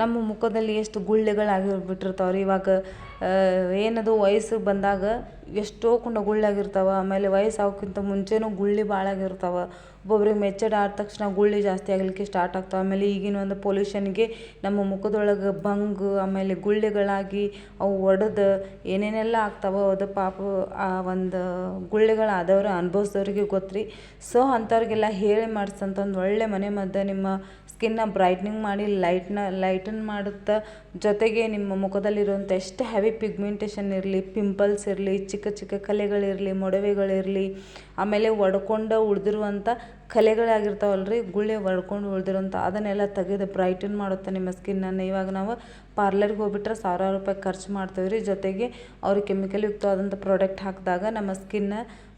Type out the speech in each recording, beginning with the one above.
ನಮ್ಮ ಮುಖದಲ್ಲಿ ಎಷ್ಟು ಗುಳ್ಳೆಗಳಾಗಿ ಬಿಟ್ಟಿರ್ತಾವೆ ರೀ ಇವಾಗ ಏನದು ವಯಸ್ಸು ಬಂದಾಗ ಎಷ್ಟೋ ಕುಂಡ ಗುಳ್ಳಾಗಿರ್ತಾವೆ ಆಮೇಲೆ ವಯಸ್ಸು ಆಗೋಕ್ಕಿಂತ ಮುಂಚೆಯೂ ಗುಳ್ಳೆ ಭಾಳ ಆಗಿರ್ತಾವೆ ಒಬ್ಬೊಬ್ರಿಗೆ ಮೆಚ್ಚಡ ಆದ ತಕ್ಷಣ ಗುಳ್ಳೆ ಜಾಸ್ತಿ ಆಗಲಿಕ್ಕೆ ಸ್ಟಾರ್ಟ್ ಆಗ್ತಾವೆ. ಆಮೇಲೆ ಈಗಿನ ಒಂದು ಪೊಲ್ಯೂಷನ್ಗೆ ನಮ್ಮ ಮುಖದೊಳಗೆ ಬಂಗ್ ಆಮೇಲೆ ಗುಳ್ಳೆಗಳಾಗಿ ಅವು ಒಡೆದು ಏನೇನೆಲ್ಲ ಆಗ್ತಾವೆ, ಅದು ಪಾಪ ಆ ಒಂದು ಗುಳ್ಳೆಗಳು ಆದವ್ರು ಅನುಭವಿಸ್ದವ್ರಿಗೆ ಗೊತ್ತು ರೀ ಸೊ ಅಂಥವ್ರಿಗೆಲ್ಲ ಹೇಳಿ ಮಾಡಿಸಂತ ಒಂದು ಒಳ್ಳೆ ಮನೆ ಮದ್ದು ನಿಮ್ಮ ಸ್ಕಿನ್ನ ಬ್ರೈಟ್ನಿಂಗ್ ಮಾಡಿ ಲೈಟ್ನ, ಲೈಟನ್ ಮಾಡುತ್ತೆ ಜೊತೆಗೆ ನಿಮ್ಮ ಮುಖದಲ್ಲಿರುವಂಥ ಎಷ್ಟು ಹೆವಿ ಪಿಗ್ಮೆಂಟೇಷನ್ ಇರಲಿ ಪಿಂಪಲ್ಸ್ ಇರಲಿ, ಚಿಕ್ಕ ಚಿಕ್ಕ ಕಲೆಗಳಿರಲಿ, ಮೊಡವೆಗಳಿರಲಿ, ಆಮೇಲೆ ಒಡ್ಕೊಂಡು ಉಳಿದಿರುವಂಥ ಕಲೆಗಳಾಗಿರ್ತಾವಲ್ಲ ರೀ ಗುಳ್ಳೆ ಒಡ್ಕೊಂಡು ಉಳಿದಿರೋಂಥ ಅದನ್ನೆಲ್ಲ ತೆಗೆದು ಬ್ರೈಟನ್ ಮಾಡುತ್ತೆ ನಿಮ್ಮ ಸ್ಕಿನ್ನನ್ನು. ಇವಾಗ ನಾವು ಪಾರ್ಲರ್ಗೆ ಹೋಗ್ಬಿಟ್ರೆ ಸಾವಿರಾರು ರೂಪಾಯಿ ಖರ್ಚು ಮಾಡ್ತೀವಿ ರೀ ಜೊತೆಗೆ ಅವರು ಕೆಮಿಕಲ್ ಯುಕ್ತವಾದಂಥ ಪ್ರಾಡಕ್ಟ್ ಹಾಕಿದಾಗ ನಮ್ಮ ಸ್ಕಿನ್ನ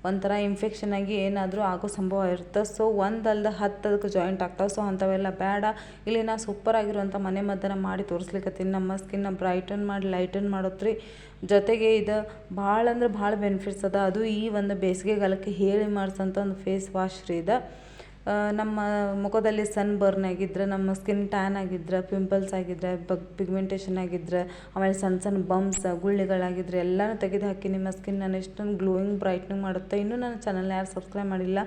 ಒಂಥರ ಇನ್ಫೆಕ್ಷನ್ ಆಗಿ ಏನಾದರೂ ಆಗೋ ಸಂಭವ ಇರುತ್ತೆ. ಸೊ ಒಂದಲ್ದ ಹತ್ತು ಅದಕ್ಕೆ ಜಾಯಿಂಟ್ ಆಗ್ತಾವೆ. ಸೊ ಅಂಥವೆಲ್ಲ ಬೇಡ. ಇಲ್ಲಿ ನಾ ಸೂಪರ್ ಆಗಿರುವಂಥ ಮನೆ ಮದ್ದನ್ನು ಮಾಡಿ ತೋರಿಸ್ಲಿಕತ್ತೀನಿ. ನಮ್ಮ ಸ್ಕಿನ್ನ ಬ್ರೈಟನ್ ಮಾಡಿ ಲೈಟನ್ ಮಾಡೋತ್ರಿ. ಜೊತೆಗೆ ಇದು ಭಾಳ ಅಂದ್ರೆ ಭಾಳ ಬೆನಿಫಿಟ್ಸ್ ಅದ. ಅದು ಈ ಒಂದು ಬೇಸಿಗೆಗಾಲಕ್ಕೆ ಹೇಳಿ ಮಾಡಿಸೋಂಥ ಒಂದು ಫೇಸ್ ವಾಶ್ ರೀ ಇದು. ನಮ್ಮ ಮುಖದಲ್ಲಿ ಸನ್ ಬರ್ನ್ ಆಗಿದ್ರೆ, ನಮ್ಮ ಸ್ಕಿನ್ ಟ್ಯಾನ್ ಆಗಿದ್ರೆ ಪಿಂಪಲ್ಸ್ ಆಗಿದ್ರೆ ಬಗ್ ಪಿಗ್ಮೆಂಟೇಷನ್ ಆಗಿದ್ರೆ, ಆಮೇಲೆ ಸಣ್ಣ ಸಣ್ಣ ಬಂಪ್ಸ್ ಗುಳ್ಳೆಗಳಾಗಿದ್ರೆ ಎಲ್ಲನೂ ತೆಗೆದು ಹಾಕಿ ನಿಮ್ಮ ಸ್ಕಿನ್ ನಾನು ಎಷ್ಟೊಂದು ಗ್ಲೋಯಿಂಗ್ ಬ್ರೈಟ್ನಿಂಗ್ ಮಾಡುತ್ತೆ, ಇನ್ನೂ ನನ್ನ ಚಾನಲ್ನ ಯಾರು ಸಬ್ಸ್ಕ್ರೈಬ್ ಮಾಡಿಲ್ಲ,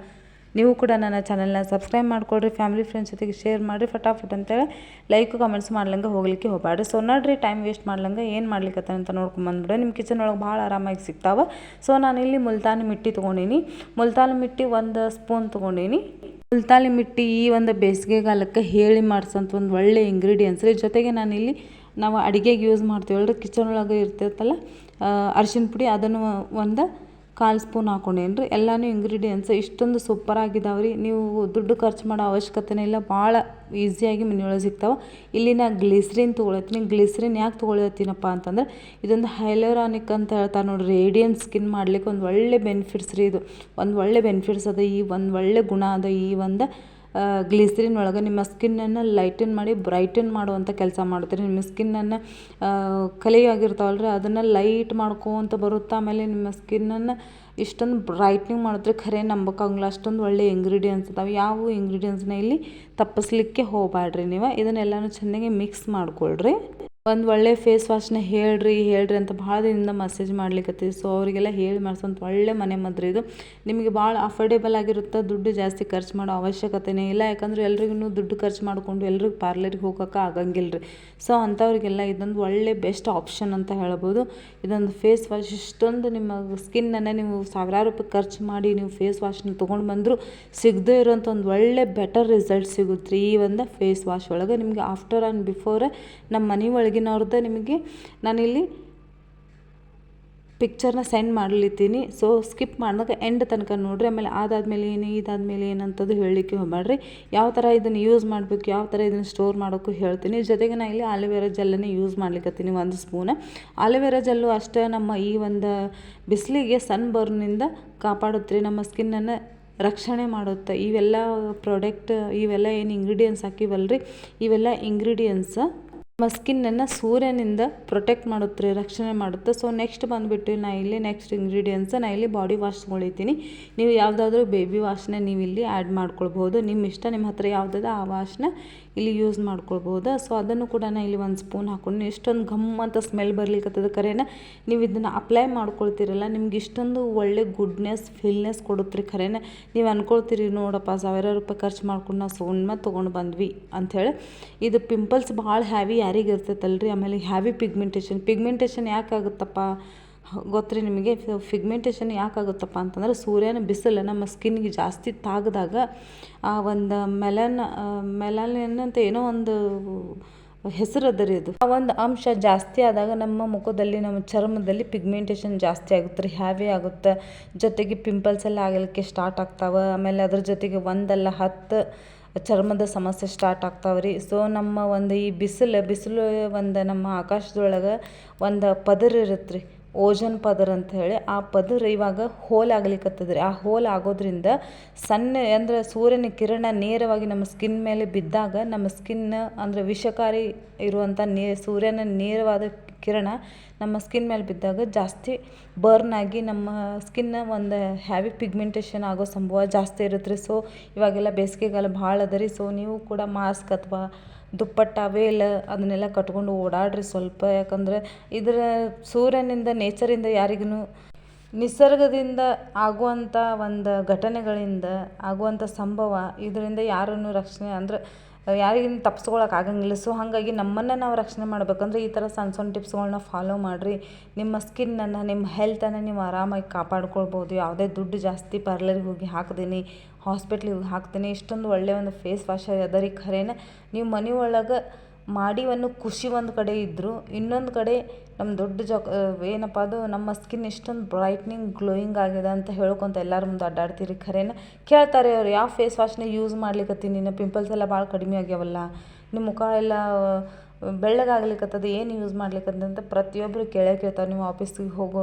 ನೀವು ಕೂಡ ನನ್ನ ಚಾನಲ್ನ ಸಬ್ಸ್ಕ್ರೈಬ್ ಮಾಡಿಕೊಡ್ರಿ ಫ್ಯಾಮಿಲಿ ಫ್ರೆಂಡ್ಸ್ ಜೊತೆಗೆ ಶೇರ್ ಮಾಡಿರಿ, ಫಟಾಫಟ್ ಅಂತೇಳಿ ಲೈಕ್ ಕಮೆಂಟ್ಸ್ ಮಾಡ್ಲಂಗೆ ಹೋಗ್ಲಿಕ್ಕೆ ಹೋಗಬೇಡ್ರಿ ಸೊ ನೋಡ್ರಿ ಟೈಮ್ ವೇಸ್ಟ್ ಮಾಡ್ಲಂಗೆ ಏನು ಮಾಡ್ಲಿಕ್ಕೆ ಅಂತ ನೋಡ್ಕೊಂಬಂದ್ಬಿಡ ನಿಮ್ಮ ಕಿಚನ್ ಒಳಗೆ ಭಾಳ ಆರಾಮಾಗಿ ಸಿಗ್ತಾವೆ. ಸೊ ಇಲ್ಲಿ ಮುಲ್ತಾನಿ ಮಿಟ್ಟಿ ತೊಗೊಂಡೀನಿ. ಮುಲ್ತಾನಿ ಮಿಟ್ಟಿ ಒಂದು ಸ್ಪೂನ್ ತೊಗೊಂಡೀನಿ. ಮುಲ್ತಾನಿ ಮಿಟ್ಟಿ ಈ ಒಂದು ಬೇಸಿಗೆಗಾಲಕ್ಕೆ ಹೇಳಿ ಮಾಡಿಸೋಂಥ ಒಂದು ಒಳ್ಳೆ ಇಂಗ್ರೀಡಿಯೆಂಟ್ಸ್ ರೀ. ಜೊತೆಗೆ ನಾನಿಲ್ಲಿ ನಾವು ಅಡುಗೆಗೆ ಯೂಸ್ ಮಾಡ್ತೀವಲ್ಲ ರೀ ಕಿಚನ್ ಒಳಗೆ ಇರ್ತೈತಲ್ಲ ಅರ್ಶಿನ ಪುಡಿ ಅದನ್ನು ಒಂದು ಕಾಲು ಸ್ಪೂನ್ ಹಾಕೊಂಡೇನಿ ರೀ ಎಲ್ಲನೂ ಇಂಗ್ರೀಡಿಯೆಂಟ್ಸ್ ಇಷ್ಟೊಂದು ಸೂಪರ್ ಆಗಿದಾವೆ ರೀ. ನೀವು ದುಡ್ಡು ಖರ್ಚು ಮಾಡೋ ಅವಶ್ಯಕತೆನೇ ಇಲ್ಲ. ಭಾಳ ಈಸಿಯಾಗಿ ಮನೆಯೊಳಗೆ ಸಿಗ್ತಾವೆ. ಇಲ್ಲಿ ನಾ ಗ್ಲಿಸ್ರಿನ್ ತೊಗೊಳತ್ತೀನಿ. ಗ್ಲಿಸ್ರಿನ್ ಯಾಕೆ ತೊಗೊಳತ್ತೀನಪ್ಪ ಅಂತಂದ್ರೆ, ಇದೊಂದು ಹೈಲೋರಾನಿಕ್ ಅಂತ ಹೇಳ್ತಾರೆ ನೋಡಿ ರೇಡಿಯನ್ ಸ್ಕಿನ್ ಮಾಡ್ಲಿಕ್ಕೆ ಒಂದು ಒಳ್ಳೆ ಬೆನಿಫಿಟ್ಸ್ ರೀ ಇದು. ಒಂದು ಒಳ್ಳೆ ಬೆನಿಫಿಟ್ಸ್ ಅದ. ಈ ಒಂದು ಒಳ್ಳೆ ಗುಣ ಅದ. ಈ ಒಂದು ಗ್ಲಿಸ್ರಿನ್ ಒಳಗೆ ನಿಮ್ಮ ಸ್ಕಿನ್ನನ್ನು ಲೈಟನ್ ಮಾಡಿ ಬ್ರೈಟನ್ ಮಾಡುವಂಥ ಕೆಲಸ ಮಾಡುತ್ತೆ. ನಿಮ್ಮ ಸ್ಕಿನ್ನನ್ನು ಕಲೆ ಆಗಿರ್ತಾವಲ್ಲ ರೀ ಅದನ್ನು ಲೈಟ್ ಮಾಡ್ಕೊತ ಬರುತ್ತೆ. ಆಮೇಲೆ ನಿಮ್ಮ ಸ್ಕಿನ್ನನ್ನು ಇಷ್ಟೊಂದು ಬ್ರೈಟ್ನಿಂಗ್ ಮಾಡಿದ್ರೆ ಖರೆ ನಂಬಕ್ಕಾಗಲ್ಲ, ಅಷ್ಟೊಂದು ಒಳ್ಳೆ ಇಂಗ್ರೀಡಿಯೆಂಟ್ಸ್ ಇದಾವೆ. ಯಾವ ಇಂಗ್ರೀಡಿಯೆಂಟ್ಸ್ನ ಇಲ್ಲಿ ತಪ್ಪಿಸ್ಲಿಕ್ಕೆ ಹೋಗಬೇಡ್ರಿ ನೀವು. ಇದನ್ನೆಲ್ಲನೂ ಚೆನ್ನಾಗಿ ಮಿಕ್ಸ್ ಮಾಡ್ಕೊಳ್ರಿ. ಒಂದು ಒಳ್ಳೆ ಫೇಸ್ ವಾಶ್ನ ಹೇಳ್ರಿ ಹೇಳ್ರಿ ಅಂತ ಭಾಳ ದಿನದಿಂದ ಮೆಸೇಜ್ ಮಾಡ್ಲಿಕ್ಕತ್ತೀವಿ ಸೊ ಅವರಿಗೆಲ್ಲ ಹೇಳಿ ಮಾಡಿಸೋಂಥ ಒಳ್ಳೆ ಮನೆ ಮದ್ದು ಇದು. ನಿಮಗೆ ಭಾಳ ಅಫೋರ್ಡೇಬಲ್ ಆಗಿರುತ್ತೆ? ದುಡ್ಡು ಜಾಸ್ತಿ ಖರ್ಚು ಮಾಡೋ ಅವಶ್ಯಕತೆನೇ ಇಲ್ಲ. ಯಾಕಂದ್ರೆ ಎಲ್ರಿಗೂ ದುಡ್ಡು ಖರ್ಚು ಮಾಡಿಕೊಂಡು ಎಲ್ರಿಗೂ ಪಾರ್ಲರಿಗೆ ಹೋಗೋಕೆ ಆಗಂಗಿಲ್ಲ ರೀ ಸೊ ಅಂಥವ್ರಿಗೆಲ್ಲ ಇದೊಂದು ಒಳ್ಳೆ ಬೆಸ್ಟ್ ಆಪ್ಷನ್ ಅಂತ ಹೇಳ್ಬೋದು. ಇದೊಂದು ಫೇಸ್ ವಾಶ್ ಇಷ್ಟೊಂದು ನಿಮ್ಮ ಸ್ಕಿನ್ನನ್ನು ನೀವು ಸಾವಿರಾರು ರೂಪಾಯಿ ಖರ್ಚು ಮಾಡಿ ನೀವು ಫೇಸ್ ವಾಶ್ನ ತೊಗೊಂಡು ಬಂದರೂ ಸಿಗದೇ ಇರೋಂಥ ಒಂದು ಒಳ್ಳೆ ಬೆಟರ್ ರಿಸಲ್ಟ್ ಸಿಗುತ್ತೆ ರೀ ಈ ಒಂದು ಫೇಸ್ ವಾಶ್ ಒಳಗೆ. ನಿಮಗೆ ಆಫ್ಟರ್ ಆ್ಯಂಡ್ ಬಿಫೋರ್ ನಮ್ಮ ಮನೆ ಒಳಗಿನವ್ರದ್ದು ನಿಮಗೆ ನಾನಿಲ್ಲಿ ಪಿಕ್ಚರ್ನ ಸೆಂಡ್ ಮಾಡಲಿತ್ತೀನಿ. ಸೊ ಸ್ಕಿಪ್ ಮಾಡಿದಾಗ ಎಂಡ್ ತನಕ ನೋಡಿರಿ. ಆಮೇಲೆ ಅದಾದಮೇಲೆ ಏನು, ಇದಾದಮೇಲೆ ಏನಂತದ್ದು ಹೇಳಲಿಕ್ಕೆ ಹೋಗಬೇಡ್ರಿ ಯಾವ ಥರ ಇದನ್ನು ಯೂಸ್ ಮಾಡಬೇಕು, ಯಾವ ಥರ ಇದನ್ನು ಸ್ಟೋರ್ ಮಾಡೋಕ್ಕೂ ಹೇಳ್ತೀನಿ. ಜೊತೆಗೆ ನಾನು ಇಲ್ಲಿ ಆಲೋವೆರಾ ಜೆಲ್ಲನ್ನೇ ಯೂಸ್ ಮಾಡ್ಲಿಕ್ಕತ್ತೀನಿ ಒಂದು ಸ್ಪೂನ್ ಆಲೋವೆರಾ ಜೆಲ್ಲು ಅಷ್ಟೇ ನಮ್ಮ ಈ ಒಂದು ಬಿಸಿಲಿಗೆ ಸನ್ ಬರ್ನಿಂದ ಕಾಪಾಡುತ್ತೆ ನಮ್ಮ ಸ್ಕಿನ್ನನ್ನು ರಕ್ಷಣೆ ಮಾಡುತ್ತೆ. ಇವೆಲ್ಲ ಪ್ರಾಡಕ್ಟ್ ಇವೆಲ್ಲ ಏನು ಇಂಗ್ರೀಡಿಯೆಂಟ್ಸ್ ಹಾಕಿವಲ್ರಿ. ಇವೆಲ್ಲ ಇಂಗ್ರೀಡಿಯೆಂಟ್ಸ್ ನಮ್ಮ ಸ್ಕಿನ್ನನ್ನು ಸೂರ್ಯನಿಂದ ಪ್ರೊಟೆಕ್ಟ್ ಮಾಡುತ್ತೆ, ರಕ್ಷಣೆ ಮಾಡುತ್ತೆ. ಸೊ ನೆಕ್ಸ್ಟ್ ಬಂದುಬಿಟ್ಟು ನಾ ಇಲ್ಲಿ ನೆಕ್ಸ್ಟ್ ಇಂಗ್ರೀಡಿಯೆಂಟ್ಸ್ ನಾ ಇಲ್ಲಿ ಬಾಡಿ ವಾಶ್ ತೊಗೊಳಿತೀನಿ ನೀವು ಯಾವುದಾದ್ರೂ ಬೇಬಿ ವಾಶ್ನ ನೀವು ಇಲ್ಲಿ ಆ್ಯಡ್ ಮಾಡ್ಕೊಳ್ಬೋದು ನಿಮ್ಮ ಇಷ್ಟ, ನಿಮ್ಮ ಹತ್ರ ಯಾವುದಾದ್ರು ಆ ವಾಶ್ನ ಇಲ್ಲಿ ಯೂಸ್ ಮಾಡ್ಕೊಳ್ಬೋದು ಸೊ ಅದನ್ನು ಕೂಡ ನಾನು ಇಲ್ಲಿ ಒಂದು ಸ್ಪೂನ್ ಹಾಕೊಂಡು ಇಷ್ಟೊಂದು ಘಮ್ ಅಂತ ಸ್ಮೆಲ್ ಬರ್ಲಿಕ್ಕತ್ತದ ಕರೆನ, ನೀವು ಇದನ್ನು ಅಪ್ಲೈ ಮಾಡ್ಕೊಳ್ತೀರಲ್ಲ, ನಿಮ್ಗೆ ಇಷ್ಟೊಂದು ಒಳ್ಳೆ ಗುಡ್ನೆಸ್ ಫೀಲ್ನೆಸ್ ಕೊಡುತ್ತೆ ರೀ ಖರೇನ ನೀವು ಅಂದ್ಕೊಳ್ತೀರಿ ನೋಡಪ್ಪ, ಸಾವಿರಾರು ರೂಪಾಯಿ ಖರ್ಚು ಮಾಡ್ಕೊಂಡು ನಾವು ಸುಮ್ಮನೆ ತೊಗೊಂಡು ಬಂದ್ವಿ ಅಂಥೇಳಿ ಇದು ಪಿಂಪಲ್ಸ್ ಭಾಳ ಹ್ಯಾವಿ ಯಾರಿಗೆ ಇರ್ತೈತಲ್ಲ ರೀ ಆಮೇಲೆ ಹ್ಯಾವಿ ಪಿಗ್ಮೆಂಟೇಷನ್ ಪಿಗ್ಮೆಂಟೇಷನ್ ಯಾಕಾಗುತ್ತಪ್ಪ? ಗೊತ್ತ್ರಿ ನಿಮಗೆ? ಪಿಗ್ಮೆಂಟೇಷನ್ ಯಾಕಾಗುತ್ತಪ್ಪ ಅಂತಂದ್ರೆ ಸೂರ್ಯನ ಬಿಸಿಲು ನಮ್ಮ ಸ್ಕಿನ್ಗೆ ಜಾಸ್ತಿ ತಾಗಿದಾಗ, ಆ ಒಂದು ಮೆಲನ್ ಮೆಲನ್ ಅಂತ ಏನೋ ಒಂದು ಹೆಸರು ಅದ ರೀ ಅದು. ಆ ಒಂದು ಅಂಶ ಜಾಸ್ತಿ ಆದಾಗ ನಮ್ಮ ಮುಖದಲ್ಲಿ, ನಮ್ಮ ಚರ್ಮದಲ್ಲಿ ಪಿಗ್ಮೆಂಟೇಷನ್ ಜಾಸ್ತಿ ಆಗುತ್ತೆ ರೀ ಹ್ಯಾವಿ ಆಗುತ್ತೆ. ಜೊತೆಗೆ ಪಿಂಪಲ್ಸ್ ಎಲ್ಲ ಆಗಲಿಕ್ಕೆ ಸ್ಟಾರ್ಟ್ ಆಗ್ತಾವೆ. ಆಮೇಲೆ ಅದ್ರ ಜೊತೆಗೆ ಒಂದಲ್ಲ ಹತ್ತು ಚರ್ಮದ ಸಮಸ್ಯೆ ಸ್ಟಾರ್ಟ್ ಆಗ್ತಾವೆ ರೀ ಸೊ ನಮ್ಮ ಒಂದು ಈ ಬಿಸಿಲು ಬಿಸಿಲು ಒಂದು ನಮ್ಮ ಆಕಾಶದೊಳಗೆ ಒಂದು ಪದರ ಇರುತ್ತೆ ರೀ ಓಜನ್ ಪದರ ಅಂತ ಹೇಳಿ. ಆ ಪದರ ಇವಾಗ ಹೋಲ್ ಆಗ್ಲಿಕ್ಕತ್ತದ ರೀ ಆ ಹೋಲ್ ಆಗೋದ್ರಿಂದ ಸಣ್ಣ ಅಂದ್ರೆ ಸೂರ್ಯನ ಕಿರಣ ನೇರವಾಗಿ ನಮ್ಮ ಸ್ಕಿನ್ ಮೇಲೆ ಬಿದ್ದಾಗ ನಮ್ಮ ಸ್ಕಿನ್ ಅಂದರೆ ವಿಷಕಾರಿ ಇರುವಂಥ ನೇ, ಸೂರ್ಯನ ನೇರವಾದ ಕಿರಣ ನಮ್ಮ ಸ್ಕಿನ್ ಮೇಲೆ ಬಿದ್ದಾಗ ಜಾಸ್ತಿ ಬರ್ನ್ ಆಗಿ ನಮ್ಮ ಸ್ಕಿನ್ನ ಒಂದು ಹ್ಯಾವಿ ಪಿಗ್ಮೆಂಟೇಷನ್ ಆಗೋ ಸಂಭವ ಜಾಸ್ತಿ ಇರುತ್ತೆ ರೀ ಸೊ ಇವಾಗೆಲ್ಲ ಬೇಸಿಗೆಗಾಲ ಭಾಳ ಅದ ರೀ. ಸೊ ನೀವು ಕೂಡ ಮಾಸ್ಕ್ ಅಥವಾ ದುಪ್ಪಟ್ಟ ವೇಲ್ ಅದನ್ನೆಲ್ಲ ಕಟ್ಕೊಂಡು ಓಡಾಡ್ರಿ ಸ್ವಲ್ಪ. ಯಾಕಂದರೆ ಇದರ ಸೂರ್ಯನಿಂದ ನೇಚರಿಂದ ಯಾರಿಗೂ ನಿಸರ್ಗದಿಂದ ಆಗುವಂಥ ಒಂದು ಘಟನೆಗಳಿಂದ ಆಗುವಂಥ ಸಂಭವ ಇದರಿಂದ ಯಾರನ್ನು ರಕ್ಷಣೆ ಅಂದ್ರೆ ಯಾರಿಗಿನ್ನು ತಪ್ಸ್ಕೊಳಕ್ಕೆ ಆಗಂಗಿಲ್ಲ. ಸೊ ಹಾಗಾಗಿ ನಮ್ಮನ್ನು ನಾವು ರಕ್ಷಣೆ ಮಾಡ್ಬೇಕಂದ್ರೆ ಈ ಥರ ಸಣ್ಣ ಸಣ್ಣ ಟಿಪ್ಸ್ಗಳನ್ನ ಫಾಲೋ ಮಾಡಿರಿ. ನಿಮ್ಮ ಸ್ಕಿನ್ನನ್ನು, ನಿಮ್ಮ ಹೆಲ್ತನ್ನು ನೀವು ಆರಾಮಾಗಿ ಕಾಪಾಡ್ಕೊಳ್ಬೋದು. ಯಾವುದೇ ದುಡ್ಡು ಜಾಸ್ತಿ ಪಾರ್ಲರಿಗೆ ಹೋಗಿ ಹಾಕ್ದೇನೆ ಹಾಸ್ಪಿಟ್ಲಿಗೆ ಹೋಗಿ ಹಾಕ್ತೀನಿ ಇಷ್ಟೊಂದು ಒಳ್ಳೆಯ ಒಂದು ಫೇಸ್ ವಾಶ್ ಅದರಿ ರೀ ಖರೇನ. ನೀವು ಮನೆ ಒಳಗೆ ಮಾಡಿ ಒಂದು ಖುಷಿ ಒಂದು ಕಡೆ ಇದ್ದರೂ ಇನ್ನೊಂದು ಕಡೆ ನಮ್ಮ ದೊಡ್ಡ ಜೋಕ್ ಏನಪ್ಪ ಅದು, ನಮ್ಮ ಸ್ಕಿನ್ ಇಷ್ಟೊಂದು ಬ್ರೈಟ್ನಿಂಗ್ ಗ್ಲೋಯಿಂಗ್ ಆಗಿದೆ ಅಂತ ಹೇಳ್ಕೊಂತ ಎಲ್ಲರ ಮುಂದೆ ಅಡ್ಡಾಡ್ತೀರಿ, ಖರೇನ? ಕೇಳ್ತಾರೆ ಅವ್ರು, ಯಾವ ಫೇಸ್ ವಾಶ್ನ ಯೂಸ್ ಮಾಡ್ಲಿಕ್ಕತ್ತೀನಿ ನೀನು ಪಿಂಪಲ್ಸ್ ಎಲ್ಲ ಭಾಳ ಕಡಿಮೆ ಆಗ್ಯಾವಲ್ಲ ನಿಮ್ಮ ಮುಖ ಎಲ್ಲ ಬೆಳ್ಳಗಾಗ್ಲಿಕ್ಕತ್ತದ ಏನು ಯೂಸ್ ಮಾಡ್ಲಿಕ್ಕಂತ ಪ್ರತಿಯೊಬ್ಬರು ಕೇಳೇ ಕೇಳ್ತಾರೆ ನೀವು ಆಫೀಸಿಗೆ ಹೋಗೋ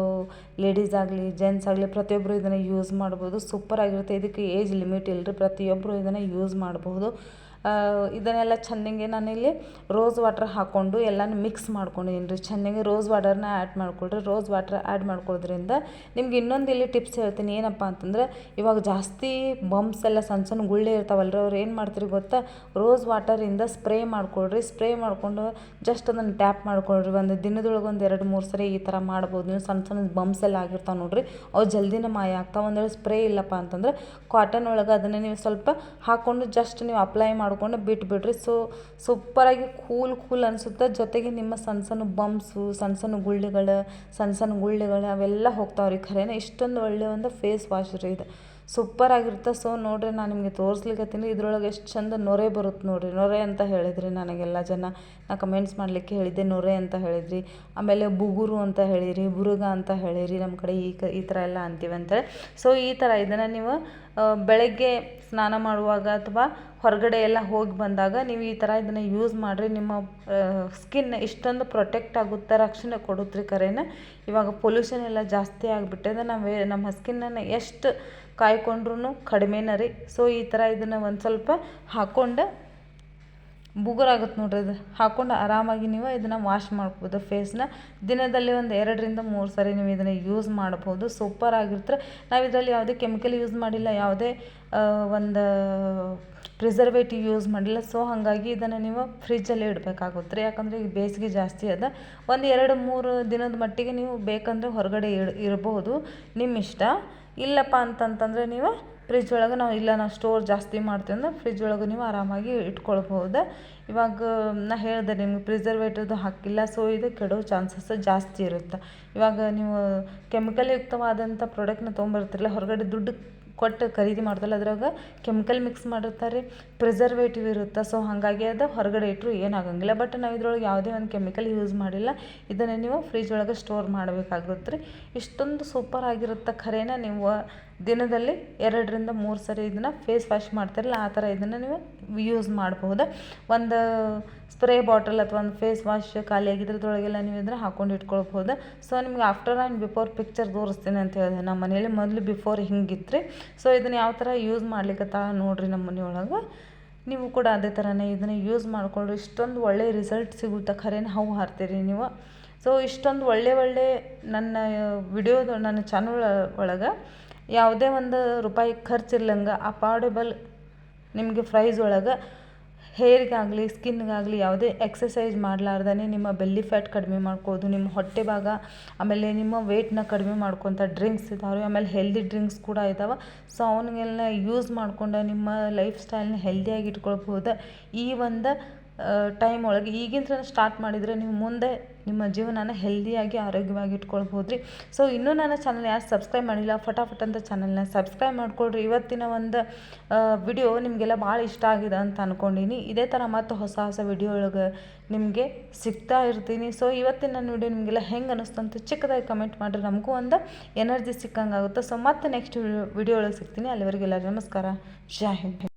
ಲೇಡೀಸ್ ಆಗಲಿ ಜೆಂಟ್ಸ್ ಆಗಲಿ ಪ್ರತಿಯೊಬ್ಬರು ಇದನ್ನು ಯೂಸ್ ಮಾಡ್ಬೋದು. ಸೂಪರ್ ಆಗಿರುತ್ತೆ. ಇದಕ್ಕೆ ಏಜ್ ಲಿಮಿಟ್ ಇಲ್ಲರಿ ಪ್ರತಿಯೊಬ್ಬರು ಇದನ್ನು ಯೂಸ್ ಮಾಡ್ಬೋದು. ಇದನ್ನೆಲ್ಲ ಚೆನ್ನಾಗಿ ನಾನಿಲ್ಲಿ ರೋಸ್ ವಾಟ್ರ್ ಹಾಕ್ಕೊಂಡು ಎಲ್ಲನೂ ಮಿಕ್ಸ್ ಮಾಡ್ಕೊಂಡಿದ್ದೀನಿ ರೀ. ಚೆನ್ನಾಗಿ ರೋಸ್ ವಾಟರ್ನ ಆ್ಯಡ್ ಮಾಡ್ಕೊಳ್ರಿ. ರೋಸ್ ವಾಟ್ರ್ ಆ್ಯಡ್ ಮಾಡ್ಕೊಳ್ಳೋದ್ರಿಂದ ನಿಮ್ಗೆ ಇನ್ನೊಂದು ಇಲ್ಲಿ ಟಿಪ್ಸ್ ಹೇಳ್ತೀನಿ. ಏನಪ್ಪ ಅಂತಂದ್ರೆ ಇವಾಗ ಜಾಸ್ತಿ ಬಂಪ್ಸ್ ಎಲ್ಲ ಸಣ್ಣ ಸಣ್ಣ ಗುಳ್ಳೆ ಇರ್ತಾವಲ್ಲ ರೀ ಅವ್ರು ಏನು ಮಾಡ್ತೀರಿ ಗೊತ್ತಾ? ರೋಸ್ ವಾಟರಿಂದ ಸ್ಪ್ರೇ ಮಾಡ್ಕೊಳ್ರಿ. ಸ್ಪ್ರೇ ಮಾಡಿಕೊಂಡು ಜಸ್ಟ್ ಅದನ್ನು ಟ್ಯಾಪ್ ಮಾಡ್ಕೊಳ್ರಿ. ಒಂದು ದಿನದೊಳಗೆ ಒಂದು ಎರಡು ಮೂರು ಸರಿ ಈ ಥರ ಮಾಡ್ಬೋದು. ನೀವು ಸಣ್ಣ ಸಣ್ಣ ಬಂಪ್ಸ್ ಎಲ್ಲ ಆಗಿರ್ತಾವೆ ನೋಡಿರಿ. ಅವು ಜಲ್ದಿನ ಮಾಯ ಆಗ್ತಾವೆ. ಒಂದೇಳಿ ಸ್ಪ್ರೇ ಇಲ್ಲಪ್ಪ ಅಂತಂದ್ರೆ ಕಾಟನ್ ಒಳಗೆ ಅದನ್ನು ನೀವು ಸ್ವಲ್ಪ ಹಾಕ್ಕೊಂಡು ಜಸ್ಟ್ ನೀವು ಅಪ್ಲೈ ಮಾಡಿ ಮಾಡ್ಕೊಂಡು ಬಿಟ್ಬಿಡ್ರಿ. ಸೊ ಸೂಪರಾಗಿ ಕೂಲ್ ಕೂಲ್ ಅನಿಸುತ್ತೆ. ಜೊತೆಗೆ ನಿಮ್ಮ ಸಣ್ಣ ಸಣ್ಣ ಬಂಪ್ಸು ಸಣ್ಣ ಸಣ್ಣ ಗುಳ್ಳೆಗಳು, ಸಣ್ಣ ಸಣ್ಣ ಗುಳ್ಳೆಗಳು ಅವೆಲ್ಲ ಹೋಗ್ತಾವೆ ರೀ ಖರೇನೆ. ಇಷ್ಟೊಂದು ಒಳ್ಳೆಯ ಒಂದು ಫೇಸ್ ವಾಶ್ ರೀ ಇದು. ಸೂಪರಾಗಿರುತ್ತೆ ಸೊ ನೋಡಿರಿ, ನಾನು ನಿಮಗೆ ತೋರಿಸ್ಲಿಕ್ಕತ್ತೀನಿ ಇದ್ರೊಳಗೆ ಎಷ್ಟು ಚಂದ ನೊರೆ ಬರುತ್ತೆ ನೋಡಿರಿ. ನೊರೆ ಅಂತ ಹೇಳಿದ್ರಿ ನನಗೆಲ್ಲ ಜನ. ನಾ ಕಮೆಂಟ್ಸ್ ಮಾಡಲಿಕ್ಕೆ ಹೇಳಿದ್ದೆ, ನೊರೆ ಅಂತ ಹೇಳಿದ್ರಿ. ಆಮೇಲೆ ಬುಗುರು ಅಂತ ಹೇಳಿರಿ, ಬುರುಗ ಅಂತ ಹೇಳಿರಿ ನಮ್ಮ ಕಡೆ ಈ ಕ, ಈ ಥರ ಎಲ್ಲ ಅಂತೀವಿ ಅಂತೇಳಿ. ಸೊ ಈ ಥರ ಇದನ್ನು ನೀವು ಬೆಳಗ್ಗೆ ಸ್ನಾನ ಮಾಡುವಾಗ ಅಥವಾ ಹೊರಗಡೆ ಎಲ್ಲ ಹೋಗಿ ಬಂದಾಗ ನೀವು ಈ ಥರ ಇದನ್ನು ಯೂಸ್ ಮಾಡಿರಿ. ನಿಮ್ಮ ಸ್ಕಿನ್ ಇಷ್ಟೊಂದು ಪ್ರೊಟೆಕ್ಟ್ ಆಗುತ್ತೆ ರಕ್ಷಣೆ ಕೊಡುತ್ತೆ ರೀ ಕರೆನ. ಇವಾಗ ಪೊಲ್ಯೂಷನ್ ಎಲ್ಲ ಜಾಸ್ತಿ ಆಗಿಬಿಟ್ಟಿದೆ ನಾವು ನಮ್ಮ ಸ್ಕಿನ್ನನ್ನು ಎಷ್ಟು ಕಾಯ್ಕೊಂಡ್ರೂ ಕಡಿಮೆನ ರೀ. ಸೊ ಈ ಥರ ಇದನ್ನು ಒಂದು ಸ್ವಲ್ಪ ಹಾಕ್ಕೊಂಡು ಬುಗುರಾಗುತ್ತೆ ನೋಡ್ರಿ ಅದು ಹಾಕ್ಕೊಂಡು ಆರಾಮಾಗಿ ನೀವು ಇದನ್ನು ವಾಶ್ ಮಾಡ್ಬೋದು ಫೇಸ್ನ ದಿನದಲ್ಲಿ ಒಂದು ಎರಡರಿಂದ ಮೂರು ಸಾರಿ ನೀವು ಇದನ್ನು ಯೂಸ್ ಮಾಡ್ಬೋದು. ಸೂಪರ್ ಆಗಿರ್ತಾರೆ ನಾವು ಇದರಲ್ಲಿ ಯಾವುದೇ ಕೆಮಿಕಲ್ ಯೂಸ್ ಮಾಡಿಲ್ಲ, ಯಾವುದೇ ಒಂದು ಪ್ರಿಸರ್ವೇಟಿವ್ ಯೂಸ್ ಮಾಡಿಲ್ಲ. ಸೊ ಹಾಗಾಗಿ ಇದನ್ನು ನೀವು ಫ್ರಿಜ್ಜಲ್ಲಿ ಇಡಬೇಕಾಗುತ್ತೆ ರೀ. ಯಾಕಂದರೆ ಈಗ ಬೇಸಿಗೆ ಜಾಸ್ತಿ ಅದ. ಒಂದು ಎರಡು ಮೂರು ದಿನದ ಮಟ್ಟಿಗೆ ನೀವು ಬೇಕಂದರೆ ಹೊರಗಡೆ ಇರಬಹುದು ನಿಮ್ಮ ಇಷ್ಟ ಇಲ್ಲಪ್ಪ ಅಂತಂತಂದರೆ ನೀವು ಫ್ರಿಜ್ ಒಳಗೆ ನಾವು ಇಲ್ಲ, ನಾವು ಸ್ಟೋರ್ ಜಾಸ್ತಿ ಮಾಡ್ತೀವಿ ಅಂದ್ರೆ ಫ್ರಿಜ್ ಒಳಗೆ ನೀವು ಆರಾಮಾಗಿ ಇಟ್ಕೊಳ್ಬೋದು ಇವಾಗ ನಾ ಹೇಳಿದೆ ನಿಮ್ಗೆ ಪ್ರಿಸರ್ವೇಟಿವ್ದು ಹಾಕಿಲ್ಲ ಸೊ ಇದು ಕೆಡೋ ಚಾನ್ಸಸ್ ಜಾಸ್ತಿ ಇರುತ್ತೆ. ಇವಾಗ ನೀವು ಕೆಮಿಕಲ್ ಯುಕ್ತವಾದಂಥ ಪ್ರಾಡಕ್ಟ್ನ ತೊಗೊಂಬರ್ತಿರಲ್ಲ, ಹೊರಗಡೆ ದುಡ್ಡು ಕೊಟ್ಟು ಖರೀದಿ ಮಾಡ್ದಲ್ಲ, ಅದ್ರಾಗ ಕೆಮಿಕಲ್ ಮಿಕ್ಸ್ ಮಾಡಿರ್ತಾರೆ ಪ್ರಿಸರ್ವೇಟಿವ್ ಇರುತ್ತೆ? ಸೊ ಹಾಗಾಗಿ ಅದು ಹೊರಗಡೆ ಇಟ್ಟರು ಏನಾಗಂಗಿಲ್ಲ. ಬಟ್ ನಾವು ಇದ್ರೊಳಗೆ ಯಾವುದೇ ಒಂದು ಕೆಮಿಕಲ್ ಯೂಸ್ ಮಾಡಿಲ್ಲ. ಇದನ್ನು ನೀವು ಫ್ರಿಜ್ ಒಳಗೆ ಸ್ಟೋರ್ ಮಾಡಬೇಕಾಗುತ್ತೆ ರೀ. ಇಷ್ಟೊಂದು ಸೂಪರ್ ಆಗಿರುತ್ತೆ ಖರೇನ ನೀವು? ದಿನದಲ್ಲಿ ಎರಡರಿಂದ ಮೂರು ಸರಿ ಇದನ್ನು ಫೇಸ್ ವಾಶ್ ಮಾಡ್ತಾರಲ್ಲ, ಆ ಥರ ಇದನ್ನು ನೀವು ಯೂಸ್ ಮಾಡಬಹುದು. ಒಂದು ಸ್ಪ್ರೇ ಬಾಟಲ್ ಅಥವಾ ಒಂದು ಫೇಸ್ ವಾಶ್ ಖಾಲಿ ಆಗಿದ್ರದೊಳಗೆಲ್ಲ ನೀವು ಇದನ್ನು ಹಾಕೊಂಡು ಇಟ್ಕೊಳ್ಬೋದು ಸೊ ನಿಮ್ಗೆ ಆಫ್ಟರ್ ಆ್ಯಂಡ್ ಬಿಫೋರ್ ಪಿಕ್ಚರ್ ತೋರಿಸ್ತೀನಿ ಅಂತ ಹೇಳಿದೆ. ನಮ್ಮ ಮನೇಲಿ ಮೊದಲು ಬಿಫೋರ್ ಹಿಂಗಿತ್ತು ಸೊ ಇದನ್ನು ಯಾವ ಥರ ಯೂಸ್ ತಾ ನೋಡಿರಿ ನಮ್ಮ ಮನೆಯೊಳಗೆ ನೀವು ಕೂಡ ಅದೇ ಥರನೇ ಇದನ್ನು ಯೂಸ್ ಮಾಡಿಕೊಂಡು ಇಷ್ಟೊಂದು ಒಳ್ಳೆ ರಿಸಲ್ಟ್ ಸಿಗುತ್ತೆ ಖರೇನ ಹೂ ಹಾರ್ತೀರಿ ನೀವು. ಸೊ ಇಷ್ಟೊಂದು ಒಳ್ಳೆ ಒಳ್ಳೆ ನನ್ನ ವಿಡಿಯೋದ ನನ್ನ ಚಾನಲ್ ಒಳಗೆ ಯಾವುದೇ ಒಂದು ರೂಪಾಯಿ ಖರ್ಚಿರ್ಲಂಗೆ ಅಫಾರ್ಡೆಬಲ್ ನಿಮಗೆ ಪ್ರೈಸ್ ಒಳಗೆ ಹೇರಿಗಾಗಲಿ ಸ್ಕಿನ್ಗಾಗಲಿ ಯಾವುದೇ ಎಕ್ಸಸೈಸ್ ಮಾಡಲಾರ್ದೇ ನಿಮ್ಮ ಬೆಲ್ಲಿ ಫ್ಯಾಟ್ ಕಡಿಮೆ ಮಾಡ್ಕೋದು, ನಿಮ್ಮ ಹೊಟ್ಟೆ ಭಾಗ, ಆಮೇಲೆ ನಿಮ್ಮ ವೆಯ್ಟ್ನ ಕಡಿಮೆ ಮಾಡ್ಕೊತ ಡ್ರಿಂಕ್ಸ್ ಇದಾವೆ, ಆಮೇಲೆ ಹೆಲ್ದಿ ಡ್ರಿಂಕ್ಸ್ ಕೂಡ ಇದ್ದಾವೆ ಸೊ ಅವನಿಗೆಲ್ಲ ಯೂಸ್ ಮಾಡ್ಕೊಂಡು ನಿಮ್ಮ ಲೈಫ್ ಸ್ಟೈಲ್ನ ಹೆಲ್ದಿಯಾಗಿ ಇಟ್ಕೊಳ್ಬೋದು ಈ ಒಂದು ಟೈಮ್ ಒಳಗೆ. ಈಗಿಂದ ಸ್ಟಾರ್ಟ್ ಮಾಡಿದರೆ ನೀವು ಮುಂದೆ ನಿಮ್ಮ ಜೀವನನ ಹೆಲ್ದಿಯಾಗಿ ಆರೋಗ್ಯವಾಗಿ ಇಟ್ಕೊಳ್ಬೋದು ರೀ ಸೊ ಇನ್ನೂ ನನ್ನ ಚಾನಲ್ ಯಾರು ಸಬ್ಸ್ಕ್ರೈಬ್ ಮಾಡಿಲ್ಲ, ಫಟಾಫಟ್ ಅಂತ ಚಾನಲ್ನ ಸಬ್ಸ್ಕ್ರೈಬ್ ಮಾಡ್ಕೊಳ್ರಿ. ಇವತ್ತಿನ ಒಂದು ವಿಡಿಯೋ ನಿಮಗೆಲ್ಲ ಭಾಳ ಇಷ್ಟ ಆಗಿದೆ ಅಂತ ಅಂದ್ಕೊಂಡೀನಿ ಇದೇ ಥರ ಮತ್ತು ಹೊಸ ಹೊಸ ವಿಡಿಯೋ ಒಳಗೆ ನಿಮಗೆ ಸಿಗ್ತಾ ಇರ್ತೀನಿ. ಸೊ ಇವತ್ತಿನ ನನ್ನ ವಿಡಿಯೋ ನಿಮಗೆಲ್ಲ ಹೆಂಗೆ ಅನ್ನಿಸ್ತು ಅಂತ ಚಿಕ್ಕದಾಗಿ ಕಮೆಂಟ್ ಮಾಡಿರಿ. ನಮಗೂ ಒಂದು ಎನರ್ಜಿ ಸಿಕ್ಕಂಗೆ ಆಗುತ್ತೆ ಸೊ ಮತ್ತೆ ನೆಕ್ಸ್ಟ್ ವಿಡಿಯೋ ಒಳಗೆ ಸಿಗ್ತೀನಿ. ಅಲ್ಲಿವರೆಗೆ ಎಲ್ಲರಿಗೂ ನಮಸ್ಕಾರ. ಜೈ